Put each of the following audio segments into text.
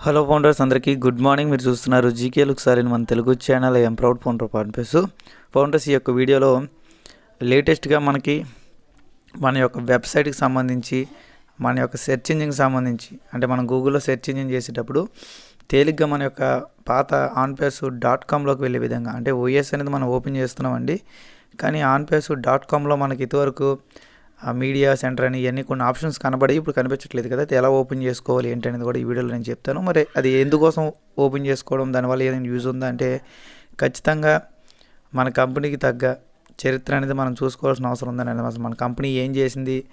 Hello founders అందరికీ good morning మీరు చూస్తున్నారు జీకే లుక్ సార్ మన Telugu channel I'm proud founder పాడ్పేస్ founders ఈ యొక్క వీడియోలో లేటెస్ట్గా మనకి మన యొక్క వెబ్సైట్కి సంబంధించి మన యొక్క సెర్చ్ ఇంజిన్కి సంబంధించి అంటే మనం గూగుల్లో సెర్చ్ ఇంజిన్ చేసేటప్పుడు తేలిగ్గా మన యొక్క పాత ఆన్పేస్ డాట్ కామ్లోకి వెళ్ళే విధంగా అంటే ఓఎస్ అనేది మనం ఓపెన్ చేస్తున్నామండి. కానీ ఆన్పేస్ డాట్ కామ్లో మనకి ఇదివరకు మీడియా సెంటర్ అని ఇవన్నీ కొన్ని ఆప్షన్స్ కనబడి ఇప్పుడు కనిపించట్లేదు కదా అది ఎలా ఓపెన్ చేసుకోవాలి ఏంటనేది కూడా ఈ వీడియోలో నేను చెప్తాను. మరి అది ఎందుకోసం ఓపెన్ చేసుకోవడం దానివల్ల ఏదైనా యూజ్ ఉందా అంటే ఖచ్చితంగా మన కంపెనీకి తగ్గ చరిత్ర అనేది మనం చూసుకోవాల్సిన అవసరం ఉందని అసలు మన కంపెనీ ఏం చేసింది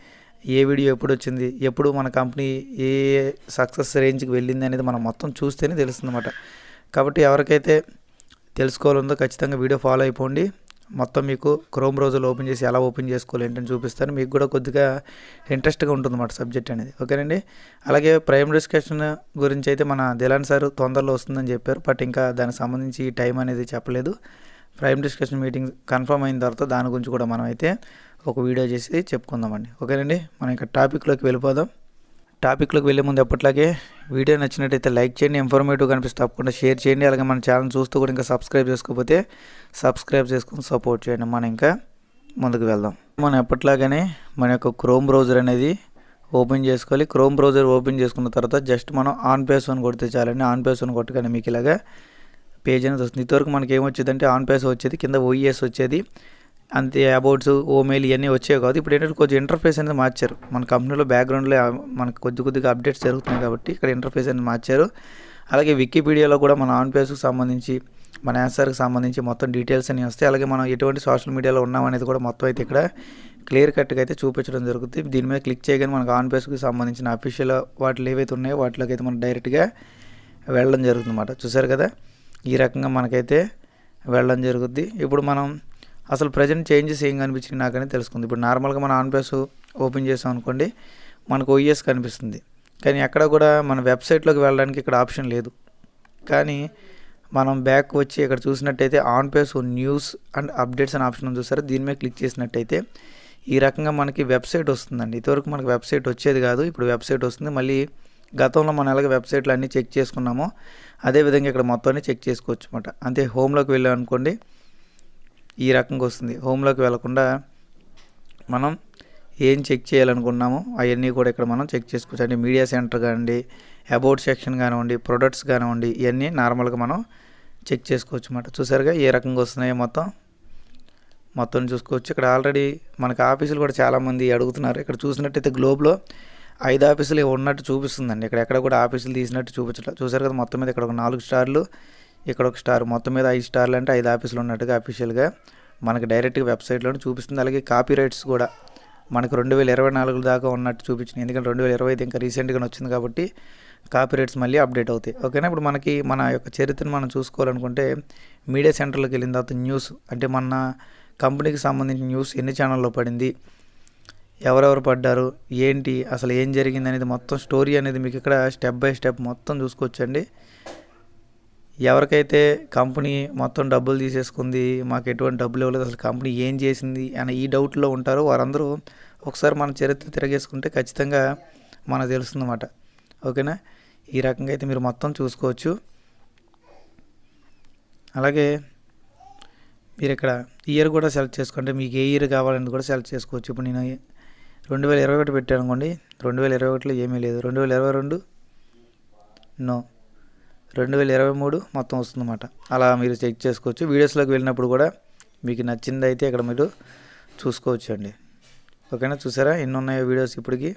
ఏ వీడియో ఎప్పుడు వచ్చింది ఎప్పుడు మన కంపెనీ ఏ సక్సెస్ రేంజ్కి వెళ్ళింది అనేది మనం మొత్తం చూస్తేనే తెలుస్తుంది అన్నమాట కాబట్టి ఎవరికైతే తెలుసుకోవాలందో ఖచ్చితంగా వీడియో ఫాలో అయిపోండి. మొత్తం మీకు క్రోమ్ బ్రౌజర్లో ఓపెన్ చేసి ఎలా ఓపెన్ చేసుకోవాలి ఏంటని చూపిస్తాను. మీకు కూడా కొద్దిగా ఇంట్రెస్ట్గా ఉంటుంది మాట సబ్జెక్ట్ అనేది. ఓకేనండి? అలాగే ప్రైమ్ డిస్కషన్ గురించి అయితే మన దిలాన్ సార్ తొందరలో వస్తుందని చెప్పారు. బట్ ఇంకా దానికి సంబంధించి టైం అనేది చెప్పలేదు. ప్రైమ్ డిస్కషన్ మీటింగ్ కన్ఫర్మ్ అయిన తర్వాత దాని గురించి కూడా మనం అయితే ఒక వీడియో చేసి చెప్పుకుందామండి. ఓకేనండి? మనం ఇక టాపిక్లోకి వెళ్ళిపోదాం. టాపిక్లోకి వెళ్ళే ముందు ఎప్పట్లాగే వీడియో నచ్చినట్టయితే లైక్ చేయండి ఇన్ఫర్మేటివ్ కనిపిస్తే తప్పకుండా షేర్ చేయండి అలాగే మన ఛానల్ చూస్తూ కూడా ఇంకా సబ్స్క్రైబ్ చేసుకోకపోతే సబ్స్క్రైబ్ చేసుకుని సపోర్ట్ చేయండి. మనం ఇంకా ముందుకు వెళ్దాం. మనం ఎప్పట్లాగానే మన యొక్క క్రోమ్ బ్రౌజర్ అనేది ఓపెన్ చేసుకోవాలి. క్రోమ్ బ్రౌజర్ ఓపెన్ చేసుకున్న తర్వాత జస్ట్ మనం ఆన్ పేస్ వన్ కొడితే చాలండి. ఆన్ పేస్ వన్ కొట్టగానే మీకు ఇలాగా పేజ్ అనేది వస్తుంది. ఇంతవరకు మనకి ఏమొచ్చేది అంటే ఆన్ పేస్ వచ్చేది కింద ఓఈఎస్ వచ్చేది. అంతే అబౌట్స్ ఓమెయిల్ ఇవన్నీ వచ్చేవి కాదు. ఇప్పుడు ఏంటంటే కొంచెం ఇంటర్ఫేస్ అనేది మార్చారు. మన కంపెనీలో బ్యాక్గ్రౌండ్లో మనకు కొద్ది కొద్దిగా అప్డేట్స్ జరుగుతున్నాయి కాబట్టి ఇక్కడ ఇంటర్ఫేస్ అనేది మార్చారు. అలాగే వికీపీడియాలో కూడా మన ఆన్ పేజ్కి సంబంధించి మన యాన్సర్కి సంబంధించి మొత్తం డీటెయిల్స్ అన్ని వస్తాయి. అలాగే మనం ఎటువంటి సోషల్ మీడియాలో ఉన్నామనేది కూడా మొత్తం అయితే ఇక్కడ క్లియర్ కట్గా అయితే చూపించడం జరుగుతుంది. దీని మీద క్లిక్ చేయగానే మనకు ఆన్ పేజ్కి సంబంధించిన అఫీషియల్ వాటిలో ఏవైతే ఉన్నాయో వాటిలోకి అయితే మనం డైరెక్ట్గా వెళ్ళడం జరుగుతుంది అన్నమాట చూసారు కదా? ఈ రకంగా మనకైతే వెళ్ళడం జరుగుద్ది. ఇప్పుడు మనం అసలు ప్రజెంట్ చేంజెస్ ఏం కనిపించింది నాకని తెలుసుకుంది. ఇప్పుడు నార్మల్గా మన ఆన్ ఓపెన్ చేసాం అనుకోండి మనకు ఓఎస్ కనిపిస్తుంది. కానీ ఎక్కడ కూడా మన వెబ్సైట్లోకి వెళ్ళడానికి ఇక్కడ ఆప్షన్ లేదు. కానీ మనం బ్యాక్ వచ్చి ఇక్కడ చూసినట్టయితే on pace news and updates అనే ఆప్షన్ ఉంది చూసారు? దీని మీద క్లిక్ చేసినట్టయితే ఈ రకంగా మనకి వెబ్సైట్ వస్తుందండి. ఇదివరకు మనకి వెబ్సైట్ వచ్చేది కాదు ఇప్పుడు వెబ్సైట్ వస్తుంది. మళ్ళీ గతంలో మనం ఎలాగ వెబ్సైట్లు అన్నీ చెక్ చేసుకున్నామో అదేవిధంగా ఇక్కడ మొత్తాన్ని చెక్ చేసుకోవచ్చు అనమాట అంతే హోమ్లోకి వెళ్ళాం అనుకోండి ఈ రకంగా వస్తుంది. హోమ్లోకి వెళ్ళకుండా మనం ఏం చెక్ చేయాలనుకున్నామో అవన్నీ కూడా ఇక్కడ మనం చెక్ చేసుకోవచ్చు. అంటే మీడియా సెంటర్ కానివ్వండి అబౌట్ సెక్షన్ కానివ్వండి ప్రొడక్ట్స్ కానివ్వండి ఇవన్నీ నార్మల్గా మనం చెక్ చేసుకోవచ్చు అన్నమాట. చూసారుగా ఏ రకంగా వస్తున్నాయో మొత్తం? మొత్తం చూసుకోవచ్చు. ఇక్కడ ఆల్రెడీ మనకి ఆఫీసులు కూడా చాలామంది అడుగుతున్నారు. ఇక్కడ చూసినట్టయితే గ్లోబ్లో ఐదు ఆఫీసులు ఉన్నట్టు చూపిస్తుందండి. ఇక్కడ ఎక్కడ కూడా ఆఫీసులు తీసినట్టు చూపించట్లేదు చూసారు కదా మొత్తం మీద ఇక్కడ ఒక నాలుగు స్టార్లు ఇక్కడ ఒక స్టార్. మొత్తం మీద ఐదు స్టార్లు అంటే ఐదు ఆఫీసులు ఉన్నట్టుగా అఫీషియల్గా మనకి డైరెక్ట్గా వెబ్సైట్లోనే చూపిస్తుంది. అలాగే కాపీ రైట్స్ కూడా మనకు రెండు వేల ఇరవై నాలుగు దాకా ఉన్నట్టు చూపించింది. ఎందుకంటే రెండు వేల ఇరవై ఐదు ఇంకా రీసెంట్గా వచ్చింది కాబట్టి కాపీ రైట్స్ మళ్ళీ అప్డేట్ అవుతాయి. ఓకేనా? ఇప్పుడు మనకి మన యొక్క చరిత్రను మనం చూసుకోవాలనుకుంటే మీడియా సెంటర్లోకి వెళ్ళిన తర్వాత న్యూస్ అంటే మన కంపెనీకి సంబంధించిన న్యూస్ ఎన్ని ఛానల్లో పడింది ఎవరెవరు పడ్డారు ఏంటి అసలు ఏం జరిగింది అనేది మొత్తం స్టోరీ అనేది మీకు ఇక్కడ స్టెప్ బై స్టెప్ మొత్తం చూసుకోవచ్చండి. ఎవరికైతే కంపెనీ మొత్తం డబ్బులు తీసేసుకుంది మాకు ఎటువంటి డబ్బులు ఇవ్వలేదు అసలు కంపెనీ ఏం చేసింది అని ఈ డౌట్లో ఉంటారో వారందరూ ఒకసారి మన చరిత్ర తిరగేసుకుంటే ఖచ్చితంగా మనకు తెలుస్తుందన్నమాట. ఓకేనా? ఈ రకంగా అయితే మీరు మొత్తం చూసుకోవచ్చు. అలాగే మీరు ఇక్కడ ఇయర్ కూడా సెలెక్ట్ చేసుకుంటే మీకు ఏ ఇయర్ కావాలని కూడా సెలెక్ట్ చేసుకోవచ్చు. ఇప్పుడు నేను రెండు వేల ఇరవై ఒకటి పెట్టాను అనుకోండి రెండు వేల ఇరవై ఒకటిలో ఏమీ లేదు. రెండు వేల ఇరవై రెండు? నో. రెండు వేల ఇరవై మూడు మొత్తం వస్తుందన్నమాట. అలా మీరు చెక్ చేసుకోవచ్చు. వీడియోస్లోకి వెళ్ళినప్పుడు కూడా మీకు నచ్చింది అయితే ఇక్కడ మీరు చూసుకోవచ్చు అండి ఓకేనా? చూసారా? ఎన్ని ఉన్నాయో వీడియోస్ ఇప్పటికి.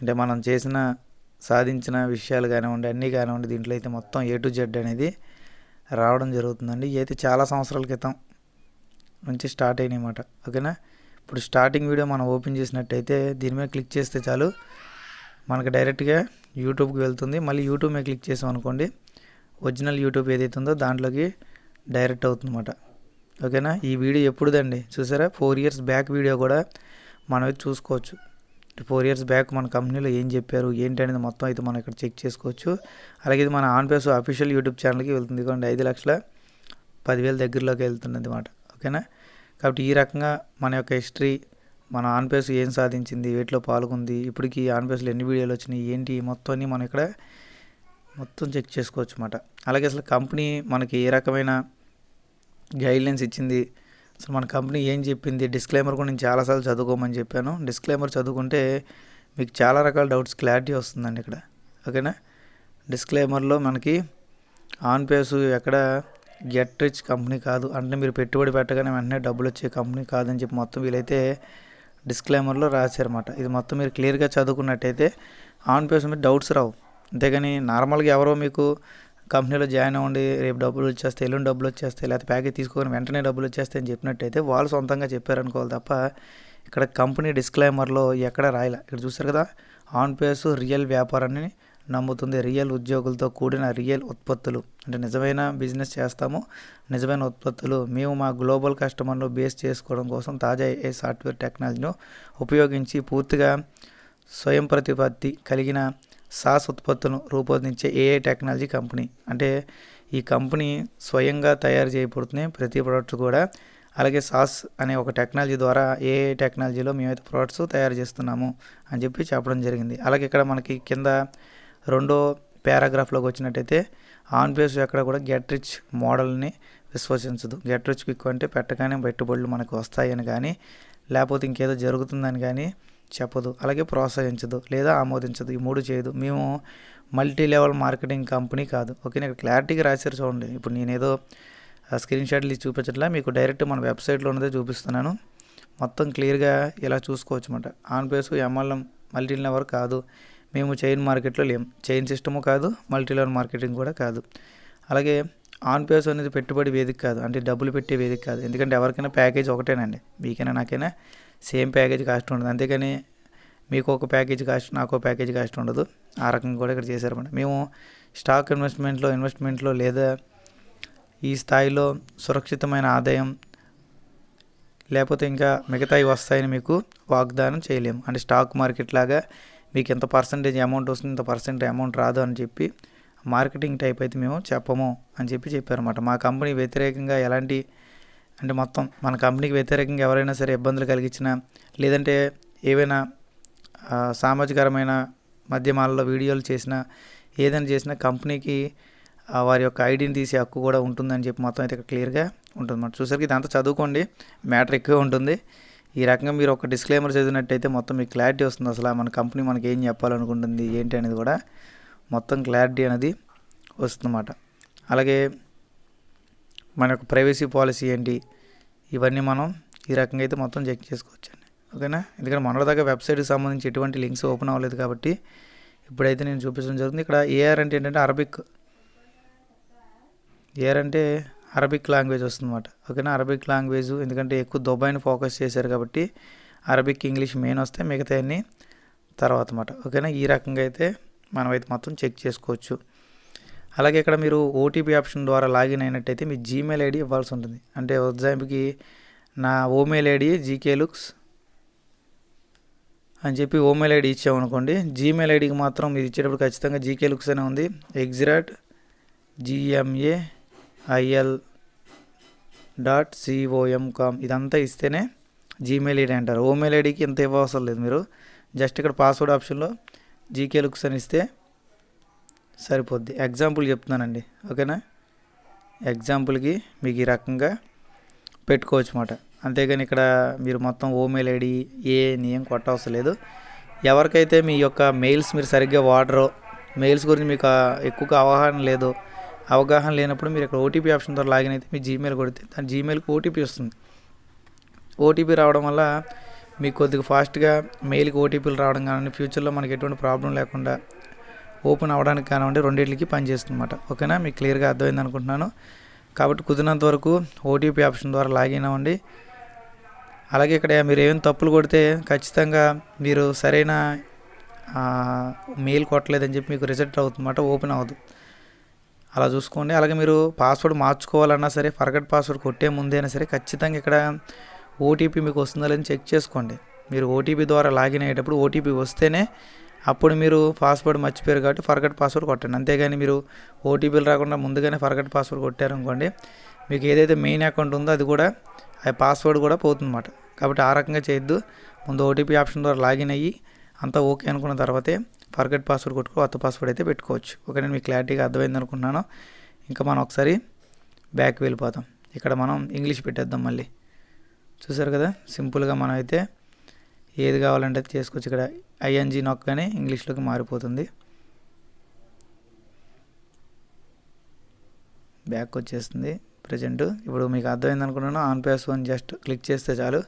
అంటే మనం చేసిన సాధించిన విషయాలు కానివ్వండి అన్నీ కానివ్వండి దీంట్లో అయితే మొత్తం ఏ టు జెడ్ అనేది రావడం జరుగుతుందండి. ఇవి అయితే చాలా సంవత్సరాల క్రితం నుంచి స్టార్ట్ అయినాయి అన్నమాట ఓకేనా? ఇప్పుడు స్టార్టింగ్ వీడియో మనం ఓపెన్ చేసినట్టయితే దీని మీద క్లిక్ చేస్తే చాలు. మనకు డైరెక్ట్గా యూట్యూబ్కి వెళ్తుంది. మళ్ళీ యూట్యూబ్ మీద క్లిక్ చేసాం అనుకోండి ఒరిజినల్ యూట్యూబ్ ఏదైతే ఉందో దాంట్లోకి డైరెక్ట్ అవుతుందన్నమాట. ఓకేనా? ఈ వీడియో ఎప్పుడుదండి? చూసారా? ఫోర్ ఇయర్స్ బ్యాక్ వీడియో కూడా మనం చూసుకోవచ్చు. ఫోర్ ఇయర్స్ బ్యాక్ మన కంపెనీలో ఏం చెప్పారు ఏంటి అనేది మొత్తం అయితే మనం ఇక్కడ చెక్ చేసుకోవచ్చు. అలాగే ఇది మన ఆన్పేస్ అఫీషియల్ యూట్యూబ్ ఛానల్కి వెళ్తుంది ఇదిగోండి ఐదు లక్షల పదివేల దగ్గరలోకి వెళ్తున్నది అనమాట ఓకేనా? కాబట్టి ఈ రకంగా మన యొక్క హిస్టరీ మన ఆన్పేస్ ఏం సాధించింది వేటిలో పాల్గొంది ఇప్పటికి ఆన్పేస్లో ఎన్ని వీడియోలు వచ్చినాయి ఏంటి మొత్తం అన్ని మనం ఇక్కడ మొత్తం చెక్ చేసుకోవచ్చు అన్నమాట. అలాగే అసలు కంపెనీ మనకి ఏ రకమైన గైడ్లైన్స్ ఇచ్చింది? అసలు మన కంపెనీ ఏం చెప్పింది? డిస్క్లైమర్ కూడా నేను చాలాసార్లు చదువుకోమని చెప్పాను. డిస్క్లైమర్ చదువుకుంటే మీకు చాలా రకాల డౌట్స్ క్లారిటీ వస్తుందండి ఇక్కడ. ఓకేనా? డిస్క్లైమర్లో మనకి ఆన్ పేస్ ఎక్కడ గెట్ రిచ్ కంపెనీ కాదు. అంటే మీరు పెట్టుబడి పెట్టగానే వెంటనే డబ్బులు వచ్చే కంపెనీ కాదని చెప్పి మొత్తం వీలైతే డిస్క్లైమర్లో రాశారన్నమాట. ఇది మొత్తం మీరు క్లియర్గా చదువుకున్నట్టయితే ఆన్ పేస్ మీద డౌట్స్ రావు. అంతేగాని నార్మల్గా ఎవరో మీకు కంపెనీలో జాయిన్ అవ్వండి రేపు డబ్బులు వచ్చేస్తాయి ఎల్లుండి డబ్బులు వచ్చేస్తాయి లేకపోతే ప్యాకేజ్ తీసుకొని వెంటనే డబ్బులు వచ్చేస్తాయి అని చెప్పినట్టయితే వాళ్ళు సొంతంగా చెప్పారనుకోవాలి తప్ప ఇక్కడ కంపెనీ డిస్క్లైమర్లో ఎక్కడ రాయలే. ఇక్కడ చూస్తారు కదా ఆన్ పేస్ రియల్ వ్యాపారాన్ని నమ్ముతుంది. రియల్ ఉద్యోగులతో కూడిన రియల్ ఉత్పత్తులు. అంటే నిజమైన బిజినెస్ చేస్తాము. నిజమైన ఉత్పత్తులు మేము మా గ్లోబల్ కస్టమర్ను బేస్ చేసుకోవడం కోసం తాజా ఏ సాఫ్ట్వేర్ టెక్నాలజీను ఉపయోగించి పూర్తిగా స్వయం ప్రతిపత్తి కలిగిన సాస్ ఉత్పత్తులను రూపొందించే ఏఐ టెక్నాలజీ కంపెనీ? అంటే ఈ కంపెనీ స్వయంగా తయారు చేయబడుతున్నాయి ప్రతి ప్రోడక్ట్స్ కూడా అలాగే సాస్ అనే ఒక టెక్నాలజీ ద్వారా ఏఐ టెక్నాలజీలో మేమైతే ప్రోడక్ట్స్ తయారు చేస్తున్నాము అని చెప్పి చెప్పడం జరిగింది. అలాగే ఇక్కడ మనకి కింద రెండో పారాగ్రాఫ్లోకి వచ్చినట్టయితే ఆన్ పేస్ ఎక్కడ కూడా గెట్ రిచ్ మోడల్ని విశ్వసించదు. గెట్ రిచ్ క్విక్ అంటే పెట్టగానే పెట్టుబడులు మనకు వస్తాయని కానీ లేకపోతే ఇంకేదో జరుగుతుందని కానీ చెప్పదు అలాగే ప్రోత్సహించదు లేదా ఆమోదించదు. ఈ మూడు చేయదు. మేము మల్టీ లెవెల్ మార్కెటింగ్ కంపెనీ కాదు. ఓకే నాకు క్లారిటీగా రాశారు చూడండి. ఇప్పుడు నేనేదో స్క్రీన్ షాట్లు చూపించట్లా మీకు డైరెక్ట్ మన వెబ్సైట్లో ఉన్నదే చూపిస్తున్నాను. మొత్తం క్లియర్గా ఇలా చూసుకోవచ్చు అనమాట on place MLM multi level కాదు. మేము చైన్ మార్కెట్లో లేం. చైన్ సిస్టము కాదు మల్టీ లెవెల్ మార్కెటింగ్ కూడా కాదు. అలాగే ఆన్ పేస్ అనేది పెట్టుబడి వేదిక కాదు. అంటే డబ్బులు పెట్టే వేదిక కాదు. ఎందుకంటే ఎవరికైనా ప్యాకేజ్ ఒకటేనండి. మీకైనా నాకైనా సేమ్ ప్యాకేజ్ కాస్ట్ ఉండదు. అంతేకాని మీకు ఒక ప్యాకేజ్ కాస్ట్ నాకు ఒక ప్యాకేజ్ కాస్ట్ ఉండదు. ఆ రకంగా కూడా ఇక్కడ చేశారన్నమాట. మేము స్టాక్ ఇన్వెస్ట్మెంట్లో ఇన్వెస్ట్మెంట్లో లేదా ఈ స్థాయిలో సురక్షితమైన ఆదాయం లేకపోతే ఇంకా మిగతావి వస్తాయని మీకు వాగ్దానం చేయలేము. అంటే స్టాక్ మార్కెట్ లాగా మీకు ఎంత పర్సంటేజ్ అమౌంట్ వస్తుంది ఇంత పర్సెంట్ అమౌంట్ రాదు అని చెప్పి మార్కెటింగ్ టైప్ అయితే మేము చెప్పము అని చెప్పి చెప్పారన్నమాట. మా కంపెనీ వ్యతిరేకంగా ఎలాంటి అంటే మొత్తం మన కంపెనీకి వ్యతిరేకంగా ఎవరైనా సరే ఇబ్బందులు కలిగించినా లేదంటే ఏవైనా సామాజికరమైన మాధ్యమాల్లో వీడియోలు చేసినా ఏదైనా చేసినా కంపెనీకి వారి యొక్క ఐడిని తీసే హక్కు కూడా ఉంటుందని చెప్పి మొత్తం అయితే ఇక్కడ క్లియర్గా ఉంటుంది అన్నమాట. చూసరికి ఇదంతా చదువుకోండి మ్యాటర్ ఎక్కువ ఉంటుంది. ఈ రకంగా మీరు ఒక డిస్క్లైమర్ చదివినట్టయితే మొత్తం మీకు క్లారిటీ వస్తుంది. అసలు మన కంపెనీ మనకి ఏం చెప్పాలనుకుంటుంది ఏంటి అనేది కూడా మొత్తం క్లారిటీ అనేది వస్తుందన్నమాట. అలాగే మన యొక్క ప్రైవసీ పాలసీ ఏంటి? ఇవన్నీ మనం ఈ రకంగా అయితే మొత్తం చెక్ చేసుకోవచ్చండి. ఓకేనా? ఎందుకంటే మొన్నటిదాకా వెబ్సైట్కి సంబంధించి ఎటువంటి లింక్స్ ఓపెన్ అవ్వలేదు కాబట్టి ఇప్పుడైతే నేను చూపించడం జరుగుతుంది. ఇక్కడ ఏఆర్ అంటే ఏంటంటే అరబిక్. ఏఆర్ అంటే అరబిక్ లాంగ్వేజ్ వస్తుందన్నమాట. ఓకేనా? అరబిక్ లాంగ్వేజ్ ఎందుకంటే ఎక్కువ దుబాయ్ని ఫోకస్ చేశారు కాబట్టి అరబిక్ ఇంగ్లీష్ మెయిన్ వస్తే మిగతా అన్ని తర్వాత అన్నమాట. ఓకేనా? ఈ రకంగా అయితే మనమైతే మొత్తం చెక్ చేసుకోవచ్చు. అలాగే ఇక్కడ మీరు ఓటీపీ ఆప్షన్ ద్వారా లాగిన్ అయినట్టయితే మీ జీమెయిల్ ఐడి ఇవ్వాల్సి ఉంటుంది. అంటే ఉదాహరణకి నా ఓమెయిల్ ఐడి జీకే లుక్స్ అని చెప్పి ఓమెయిల్ ఐడి ఇచ్చామనుకోండి జీమెయిల్ ఐడికి మాత్రం మీరు ఇచ్చేటప్పుడు ఖచ్చితంగా జీకే లుక్స్ అనే ఉంది. ఎగ్జిరాట్ G M A I L dot C O M com ఇదంతా ఇస్తేనే జీమెయిల్ ఐడి అంటారు. ఓమెయిల్ ఐడికి ఇంత ఇవ్వవసరం లేదు మీరు. జస్ట్ ఇక్కడ పాస్వర్డ్ ఆప్షన్లో జీకే లుక్స్ అని ఇస్తే సరిపోద్ది. ఎగ్జాంపుల్ చెప్తున్నానండి. ఓకేనా? ఎగ్జాంపుల్కి మీకు ఈ రకంగా పెట్టుకోవచ్చు అన్నమాట. అంతేగాని ఇక్కడ మీరు మొత్తం ఓమెయిల్ ఐడి ఏ ఏం కొట్టవసరం లేదు. ఎవరికైతే మీ యొక్క మెయిల్స్ మీరు సరిగ్గా వాడరో మెయిల్స్ గురించి మీకు ఎక్కువగా అవగాహన లేదు అవగాహన లేనప్పుడు మీరు ఇక్కడ ఓటీపీ ఆప్షన్ ద్వారా లాగిన్ అయితే మీ జీమెయిల్ కొడితే దాని జీమెయిల్కి ఓటీపీ వస్తుంది. ఓటీపీ రావడం వల్ల మీకు కొద్దిగా ఫాస్ట్గా మెయిల్కి ఓటీపీలు రావడం కానీ ఫ్యూచర్లో మనకి ఎటువంటి ప్రాబ్లం లేకుండా ఓపెన్ అవ్వడానికి కానివ్వండి రెండింటికి పనిచేస్తుందన్నమాట ఓకేనా? మీకు క్లియర్గా అర్థమైంది అనుకుంటున్నాను. కాబట్టి కుదిరినంత వరకు ఓటీపీ ఆప్షన్ ద్వారా లాగిన్ అవ్వండి. అలాగే ఇక్కడ మీరు ఏమైనా తప్పులు కొడితే ఖచ్చితంగా మీరు సరైన మెయిల్ కొట్టలేదని చెప్పి మీకు రిజెక్ట్ అవుతుందన్నమాట ఓపెన్ అవ్వదు. అలా చూసుకోండి. అలాగే మీరు పాస్వర్డ్ మార్చుకోవాలన్నా సరే ఫర్గట్ పాస్వర్డ్ కొట్టే ముందే అయినా సరే ఖచ్చితంగా ఇక్కడ ఓటీపీ మీకు వస్తుందా లేదని చెక్ చేసుకోండి. మీరు ఓటీపీ ద్వారా లాగిన్ అయ్యేటప్పుడు ఓటీపీ వస్తేనే అప్పుడు మీరు పాస్వర్డ్ మర్చిపోయారు కాబట్టి ఫర్గట్ పాస్వర్డ్ కొట్టండి. అంతేగాని మీరు ఓటీపీలు రాకుండా ముందుగానే ఫర్గట్ పాస్వర్డ్ కొట్టారు అనుకోండి మీకు ఏదైతే మెయిన్ అకౌంట్ ఉందో అది కూడా ఆ పాస్వర్డ్ కూడా పోతుందన్నమాట. కాబట్టి ఆ రకంగా చేయొద్దు. ముందు ఓటీపీ ఆప్షన్ ద్వారా లాగిన్ అయ్యి అంతా ఓకే అనుకున్న తర్వాతే ఫర్గట్ పాస్వర్డ్ కొట్టుకో కొత్త పాస్వర్డ్ అయితే పెట్టుకోవచ్చు. ఓకే నేను మీకు క్లారిటీగా అర్థమైంది అనుకున్నాను ఇంకా మనం ఒకసారి బ్యాక్ వెళ్ళిపోతాం. ఇక్కడ మనం ఇంగ్లీష్ పెట్టేద్దాం మళ్ళీ. చూసారు కదా? సింపుల్గా మనం అయితే ఏది కావాలంటే అది చేసుకోవచ్చు. ఇక్కడ ఐఎన్జీ నొక్కగానే ఇంగ్లీష్లోకి మారిపోతుంది. బ్యాక్ వచ్చేస్తుంది. ప్రజెంట్ ఇప్పుడు మీకు అర్థమైంది అనుకున్నాను on pace one just click చేస్తే చాలు.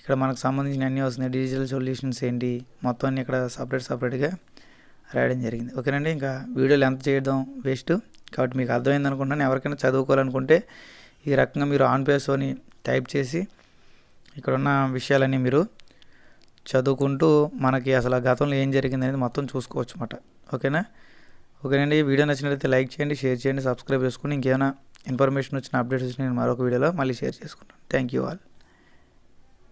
ఇక్కడ మనకు సంబంధించిన అన్నీ వస్తున్నాయి. డిజిటల్ సొల్యూషన్స్ ఏంటి? మొత్తం అన్ని ఇక్కడ సపరేట్ సపరేట్గా రాయడం జరిగింది. ఓకేనండి ఇంకా వీడియోలు ఎంత చేయడం వేస్ట్ కాబట్టి మీకు అర్థమైంది అనుకుంటున్నాను. ఎవరికైనా చదువుకోవాలనుకుంటే ఈ రకంగా మీరు ఆన్ పేస్ అని టైప్ చేసి ఇక్కడ ఉన్న విషయాలన్నీ మీరు చదువుకుంటూ మనకి అసలు గతంలో ఏం జరిగింది అనేది మొత్తం చూసుకోవచ్చు అనమాట ఓకేనా? ఓకేనండి వీడియో నచ్చినట్లయితే లైక్ చేయండి షేర్ చేయండి సబ్స్క్రైబ్ చేసుకోండి ఇంకేమైనా ఇన్ఫర్మేషన్ వచ్చిన అప్డేట్స్ వచ్చిన నేను మరొక వీడియోలో మళ్ళీ షేర్ చేసుకుంటాను. Thank you all.